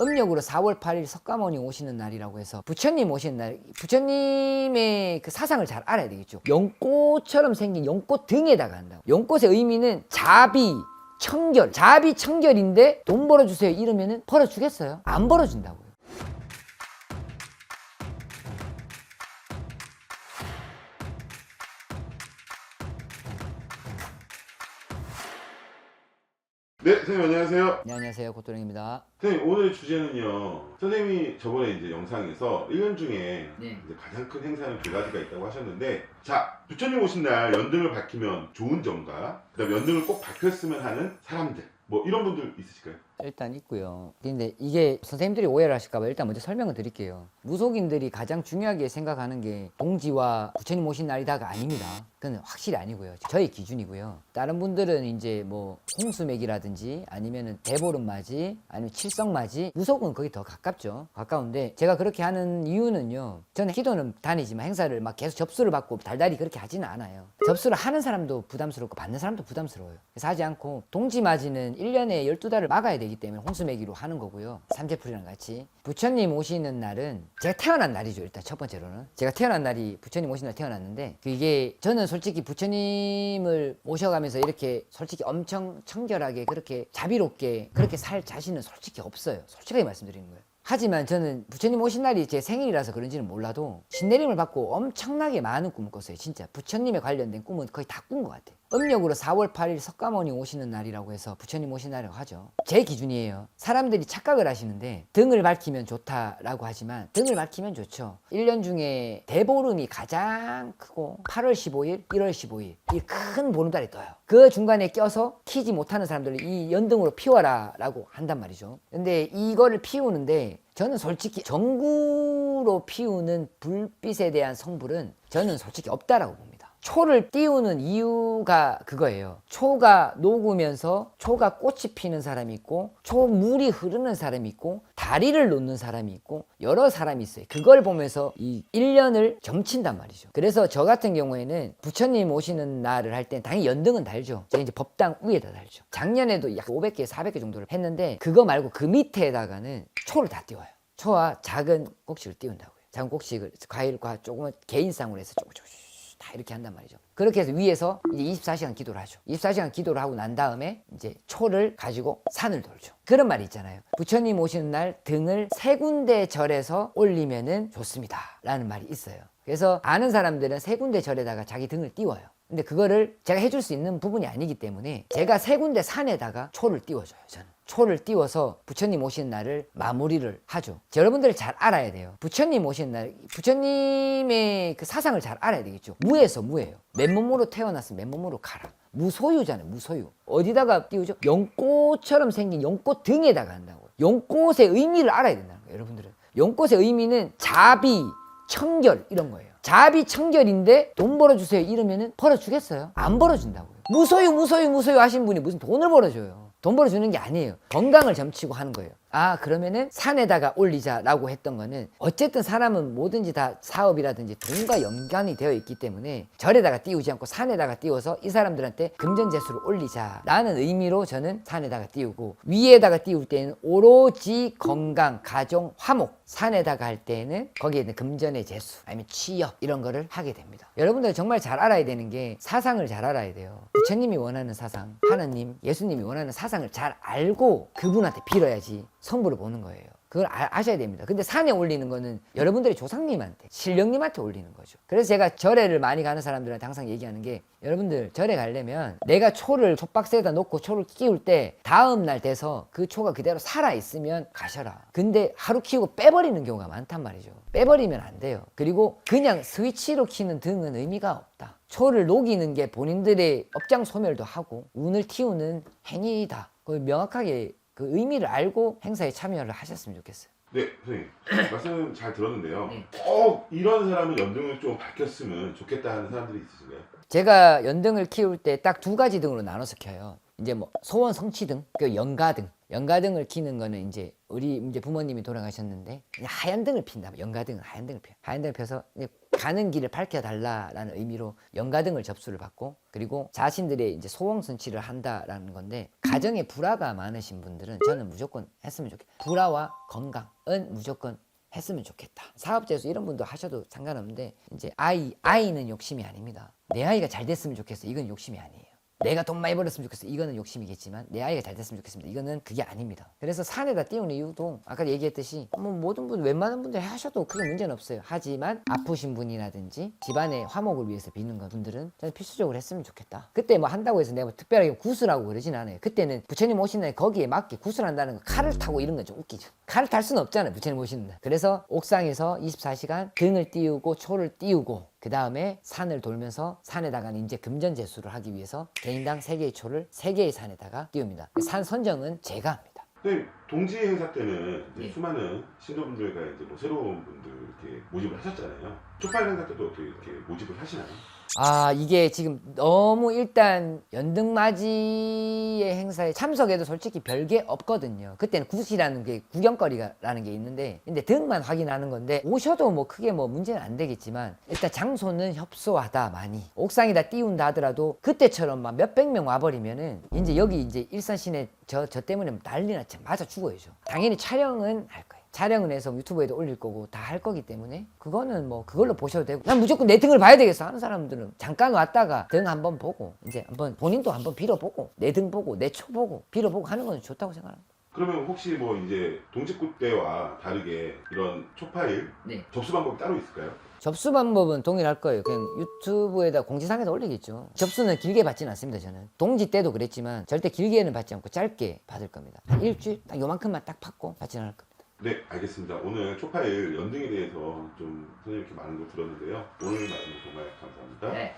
음력으로 4월 8일 석가모니 오시는 날이라고 해서 부처님 오시는 날 부처님의 그 사상을 잘 알아야 되겠죠. 연꽃처럼 생긴 연꽃 등에다가 한다고. 연꽃의 의미는 자비 청결. 자비 청결인데 돈 벌어주세요 이러면은 벌어주겠어요? 안 벌어준다고요. 네, 선생님 안녕하세요. 네 안녕하세요 고토령입니다 선생님 오늘 주제는요. 선생님이 저번에 이제 영상에서 1년 중에 네. 이제 가장 큰 행사는 두 가지가 있다고 하셨는데, 자 부처님 오신 날 연등을 밝히면 좋은 점과 그다음 연등을 꼭 밝혔으면 하는 사람들, 뭐 이런 분들 있으실까요? 일단 있고요. 근데 이게 선생님들이 오해를 하실까봐 일단 먼저 설명을 드릴게요. 무속인들이 가장 중요하게 생각하는 게 동지와 부처님 오신 날이다가 아닙니다. 그건 확실히 아니고요. 저의 기준이고요. 다른 분들은 이제 뭐 홍수맥이라든지 아니면은 대보름 맞이 아니면 칠성 맞이 무속은 거기 더 가깝죠. 가까운데 제가 그렇게 하는 이유는요. 저는 기도는 다니지만 행사를 막 계속 접수를 받고 달달이 그렇게 하지는 않아요. 접수를 하는 사람도 부담스럽고 받는 사람도 부담스러워요. 그래서 하지 않고 동지 맞이는 1년에 12달을 막아야 되기 때문에 홍수매기로 하는 거고요. 삼재풀이랑 같이. 부처님 오시는 날은 제가 태어난 날이죠. 일단 첫 번째로는. 제가 태어난 날이 부처님 오신 날 태어났는데 그게 저는 솔직히 부처님을 모셔가면서 이렇게 솔직히 엄청 청결하게 그렇게 자비롭게 그렇게 살 자신은 솔직히 없어요. 솔직하게 말씀드리는 거예요. 하지만 저는 부처님 오신 날이 제 생일이라서 그런지는 몰라도 신내림을 받고 엄청나게 많은 꿈을 꿨어요. 진짜 부처님에 관련된 꿈은 거의 다 꾼 것 같아요. 음력으로 4월 8일 석가모니 오시는 날이라고 해서 부처님 오신 날이라고 하죠. 제 기준이에요. 사람들이 착각을 하시는데 등을 밝히면 좋다라고 하지만 등을 밝히면 좋죠. 1년 중에 대보름이 가장 크고 8월 15일, 1월 15일 이 큰 보름달이 떠요. 그 중간에 껴서 키지 못하는 사람들을 이 연등으로 피워라 라고 한단 말이죠. 근데 이거를 피우는데 저는 솔직히 전구로 피우는 불빛에 대한 성불은 저는 솔직히 없다라고 봅니다. 초를 띄우는 이유가 그거예요. 초가 녹으면서 초가 꽃이 피는 사람이 있고 초물이 흐르는 사람이 있고 다리를 놓는 사람이 있고 여러 사람이 있어요. 그걸 보면서 이 1년을 점친단 말이죠. 그래서 저 같은 경우에는 부처님 오시는 날을 할 땐 당연히 연등은 달죠. 제가 이제 법당 위에다 달죠. 작년에도 약 500개, 400개 정도를 했는데 그거 말고 그 밑에다가는 초를 다 띄워요. 초와 작은 꼭식을 띄운다고요. 작은 꼭식을 과일과 조금은 개인상으로 해서 조금 조금 다 이렇게 한단 말이죠. 그렇게 해서 위에서 이제 24시간 기도를 하죠. 24시간 기도를 하고 난 다음에 이제 초를 가지고 산을 돌죠. 그런 말이 있잖아요. 부처님 오시는 날 등을 세 군데 절에서 올리면은 좋습니다. 라는 말이 있어요. 그래서 아는 사람들은 세 군데 절에다가 자기 등을 띄워요. 근데 그거를 제가 해줄 수 있는 부분이 아니기 때문에 제가 세 군데 산에다가 초를 띄워줘요. 저는. 초를 띄워서 부처님 오시는 날을 마무리를 하죠. 여러분들이 잘 알아야 돼요. 부처님 오시는 날, 부처님의 그 사상을 잘 알아야 되겠죠. 무에서 무예요. 맨몸으로 태어났으면 맨몸으로 가라. 무소유잖아요, 무소유. 어디다가 띄우죠? 연꽃처럼 생긴 연꽃 등에다가 한다고요. 연꽃의 의미를 알아야 된다는 거예요, 여러분들은. 연꽃의 의미는 자비, 청결, 이런 거예요. 자비, 청결인데 돈 벌어주세요 이러면은 벌어주겠어요? 안 벌어준다고요. 무소유, 무소유, 무소유 하신 분이 무슨 돈을 벌어줘요. 돈 벌어주는 게 아니에요. 건강을 점치고 하는 거예요. 아, 그러면은 산에다가 올리자라고 했던 거는 어쨌든 사람은 뭐든지 다 사업이라든지 돈과 연관이 되어 있기 때문에 절에다가 띄우지 않고 산에다가 띄워서 이 사람들한테 금전재수를 올리자라는 의미로 저는 산에다가 띄우고 위에다가 띄울 때는 오로지 건강, 가정, 화목 산에다가 할 때는 거기에 있는 금전의 재수 아니면 취업 이런 거를 하게 됩니다. 여러분들 정말 잘 알아야 되는 게 사상을 잘 알아야 돼요. 부처님이 원하는 사상, 하느님, 예수님이 원하는 사상을 잘 알고 그분한테 빌어야지 성부를 보는 거예요. 그걸 아, 셔야 됩니다. 근데 산에 올리는 거는 여러분들의 조상님한테, 신령님한테 올리는 거죠. 그래서 제가 절에를 많이 가는 사람들한테 항상 얘기하는 게 여러분들 절에 가려면 내가 초를 촛박스에다 놓고 초를 끼울 때 다음 날 돼서 그 초가 그대로 살아 있으면 가셔라. 근데 하루 키우고 빼버리는 경우가 많단 말이죠. 빼버리면 안 돼요. 그리고 그냥 스위치로 키는 등은 의미가 없다. 초를 녹이는 게 본인들의 업장 소멸도 하고 운을 틔우는 행위다. 그걸 명확하게 그 의미를 알고 행사에 참여를 하셨으면 좋겠어요. 네, 선생님 말씀 잘 들었는데요. 네. 꼭 이런 사람은 연등을 좀 밝혔으면 좋겠다 하는 사람들이 있으신가요? 제가 연등을 키울 때 딱 두 가지 등으로 나눠서 켜요. 이제 뭐 소원 성취 등, 그 연가 등. 연가 등을 키는 거는 이제 우리 이제 부모님이 돌아가셨는데 하얀 등을 핀다. 연가 등은 하얀 등을 펴. 하얀 등을 펴서 가는 길을 밝혀달라라는 의미로 연가등을 접수를 받고 그리고 자신들의 이제 소원 선취를 한다라는 건데 가정에 불화가 많으신 분들은 저는 무조건 했으면 좋겠다. 불화와 건강은 무조건 했으면 좋겠다. 사업자에서 이런 분도 하셔도 상관없는데 이제 아이 아이는 욕심이 아닙니다. 내 아이가 잘 됐으면 좋겠어. 이건 욕심이 아니에요. 내가 돈 많이 벌었으면 좋겠어. 이거는 욕심이겠지만 내 아이가 잘 됐으면 좋겠습니다. 이거는 그게 아닙니다. 그래서 산에다 띄우는 이유도 아까 얘기했듯이 뭐 모든 분 웬만한 분들 하셔도 크게 문제는 없어요. 하지만 아프신 분이라든지 집안의 화목을 위해서 건 분들은 저는 필수적으로 했으면 좋겠다. 그때 뭐 한다고 해서 내가 뭐 특별하게 구슬하고 그러진 않아요. 그때는 부처님 오신 날 거기에 맞게 구슬한다는 거 칼을 타고 이런 건 좀 웃기죠. 칼을 탈 수는 없잖아요. 부처님 오시는 날. 그래서 옥상에서 24시간 등을 띄우고 초를 띄우고 그 다음에 산을 돌면서 산에다가는 이제 금전 재수를 하기 위해서 개인당 세개의 초를 세개의 산에다가 띄웁니다. 산 선정은 제가 합니다. 네, 동지 행사 때는 이제 예. 수많은 신도분들과 이제 뭐 새로운 분들 이렇게 모집을 하셨잖아요. 쪽팔 행사 때도 어떻게 이렇게 모집을 하시나요? 아 이게 지금 너무 일단 연등맞이의 행사에 참석해도 솔직히 별게 없거든요. 그때는 굿이라는 게 구경거리라는 게 있는데 근데 등만 확인하는 건데 오셔도 뭐 크게 뭐 문제는 안 되겠지만 일단 장소는 협소하다 많이 옥상에다 띄운다 하더라도 그때처럼 막 몇백 명 와버리면은 이제 여기 이제 일산 시내 저 저 때문에 난리나 참 맞아 죽어 야죠. 당연히 촬영은 할 거예요. 촬영을 해서 유튜브에도 올릴 거고 다 할 거기 때문에 그거는 뭐 그걸로 보셔도 되고 난 무조건 내 등을 봐야 되겠어 하는 사람들은 잠깐 왔다가 등 한번 보고 이제 한번 본인도 한번 빌어보고 내 등 보고 내 초 보고 빌어보고 하는 건 좋다고 생각합니다. 그러면 혹시 뭐 이제 동직구 때와 다르게 이런 초파일 네. 접수 방법이 따로 있을까요? 접수 방법은 동일할 거예요. 그냥 유튜브에다 공지사항에다 올리겠죠. 접수는 길게 받지는 않습니다. 저는 동지 때도 그랬지만 절대 길게는 받지 않고 짧게 받을 겁니다. 한 일주일 딱 요만큼만 딱 받고 받지는 않을 겁니다. 네, 알겠습니다. 오늘 초파일 연등에 대해서 좀 선생님 이렇게 많은 걸 들었는데요. 오늘 말씀 정말 감사합니다. 네.